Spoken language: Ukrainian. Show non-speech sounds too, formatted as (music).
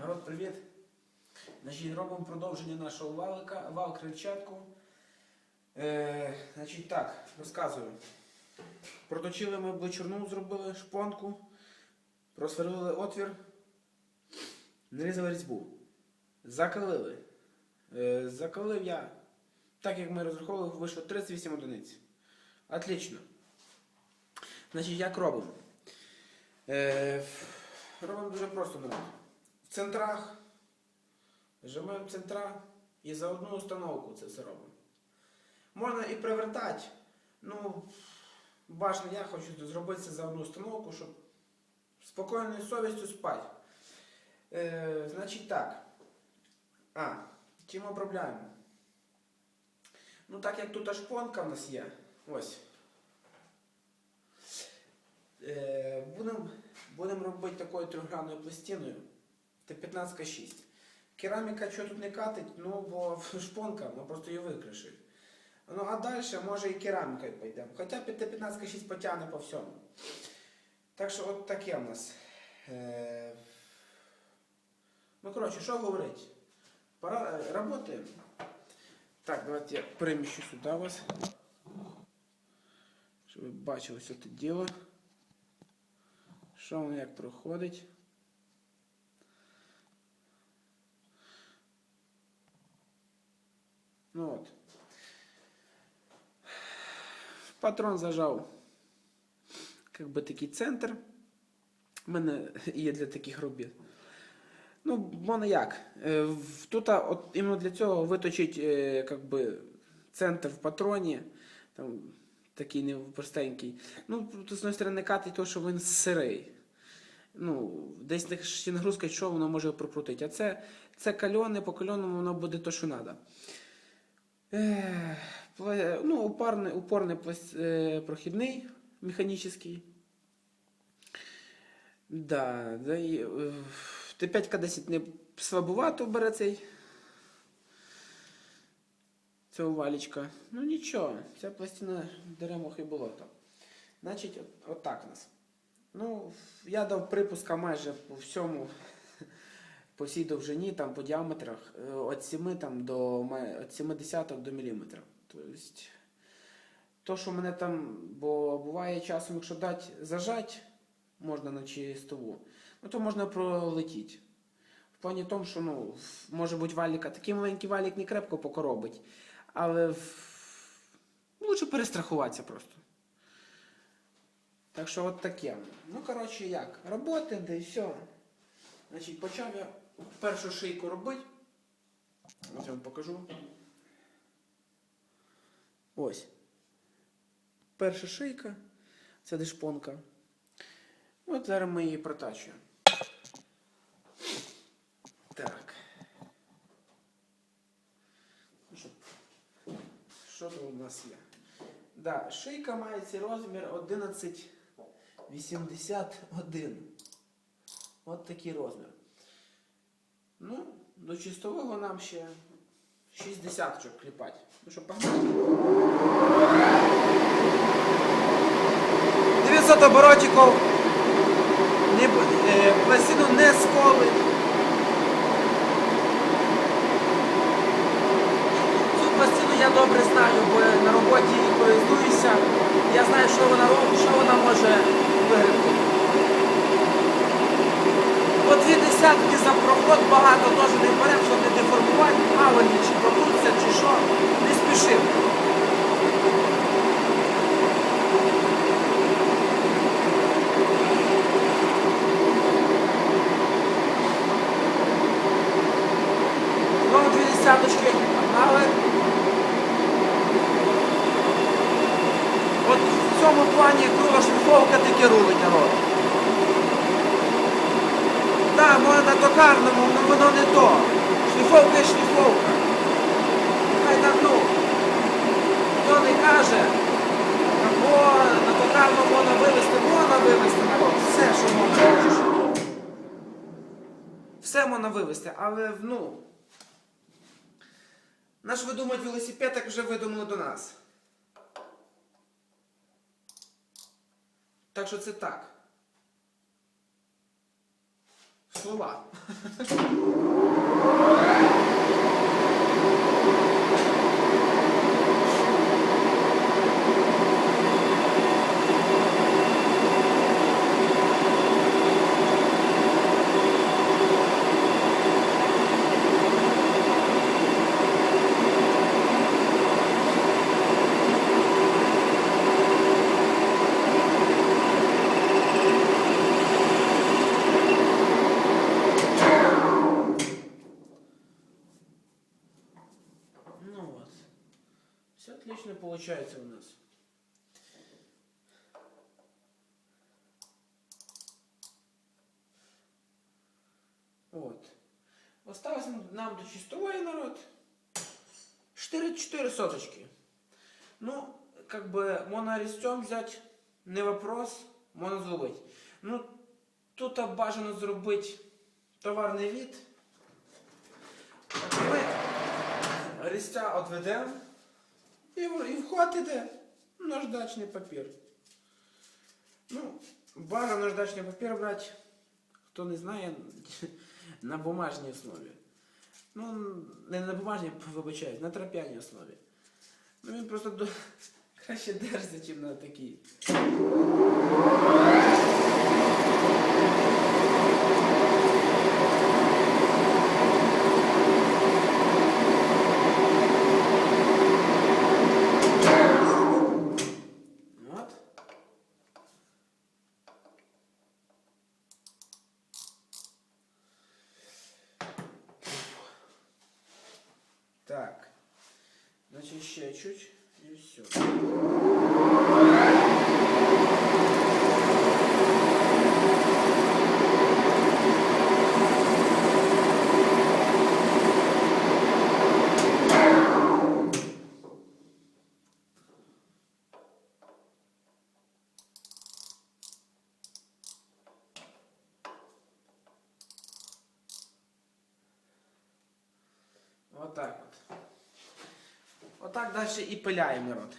Народ, привіт! Значить, робимо продовження нашого валика, вал крильчатку. Е, значить так, розказую. Проточили ми блочерну, зробили шпонку, просверлили отвір, нарізали різьбу. Закалили. Е, закалив я, так як ми розраховували, вийшло 38 одиниць. Отлично. Значить, як робимо? Е, робимо дуже просто, народ. В центрах. Жимаємо центра і за одну установку це все робимо. Можна і привертати. Ну, бажано, я хочу зробити це за одну установку, щоб спокійною совістю спати. Е, значить так. А, чим обробляємо? Ну, так як тут шпонка в нас є. Ось. Е, будемо будем робити такою трьохгранною пластиною. Це 15 6. Кераміка що тут не катить, ну бо (laughs) шпонка, ми просто її викришить. Ну а далі може і керамікою пойдемо. Хоча 15 6 потягне по всьому. Так що от таке в нас. Е... Ну, коротше, що говорити? Пора е, работаємо. Так, давайте я переміщу сюди вас. Щоб ви бачили все це діло. Що воно як проходить. Ну от. Патрон зажав. Как би такий центр. У мене є для таких робіт. Ну, воно як? Е, Тут от іменно для цього виточить е, как би, центр в патроні. Там, такий не простенький. Ну, з однієї сторони, катить то, що він сирий. Ну, десь нагрузка, що воно може прокрутити. А це, це кальоне, по кальоному воно буде то, що треба. Ну, упорний, упорний е, прохідний механічний. Да, да е, Т5К10 не слабувато бере цей. Це валічка. Ну нічого, ця пластина деремох і болото. Значить, от, отак у нас. Ну, я дав припуска майже по всьому, по всій довжині, там, по діаметрах, е, від 7 там, до від 70 до міліметрів. Тобто, то, що мене там, бо буває часом, якщо дати зажать, можна на чистову, ну то можна пролетіти. В плані тому, що ну, може бути валіка, такий маленький валік не крепко покоробить, але лучше перестрахуватися просто. Так що от таке. Ну, коротше, як? Роботи, да і все. Значить, почав я першу шийку робити. Ось я вам покажу. Ось. Перша шийка. Це де шпонка. От зараз ми її протачуємо. Так. Що тут у нас є? Да, шийка має цей розмір 11,81. От такий розмір. Ну, до чистового нам ще 6 десяточок кліпати. Ну що, погнали? 900 оборотиків. Е, пластину не сколить. Цю пластину я добре знаю, бо на роботі користуюся. Я знаю, що вона робить, що вона може виграти. По дві десятки за проход багато теж не беремо, щоб не деформувати, мало чи покрутиться, чи що. Не спішимо. Знову дві десяточки погнали. От в цьому плані круга шліфовка таке рулить народ. Так, може на токарному, але воно не то. Шліфовка і шліфовка. Хай там ну. Хто не каже, або на токарному можна вивезти, можна вивезти народ. Все, що можна. Все можна вивезти, але ну. Наш видумать велосипед, як вже видумали до нас. Так що це так. Слова. Ну вот. Все отлично получается у нас. Вот. Осталось нам до чистовой народ. 4-4 соточки. Ну, как бы монорестем взять не вопрос, можна зробити. Ну, тут бажано зробити товарний від. Ми Рістя одведемо і, і вхватите наждачний папір. Ну, бажано наждачний папір брати, хто не знає, (laughs) на бумажній основі. Ну, не на бумажній, вибачаюсь, на трап'яній основі. Ну він просто до... (laughs) краще держиться, ніж на такій. От. Так. Значит, еще чуть и все. Отак далі і пиляємо народ.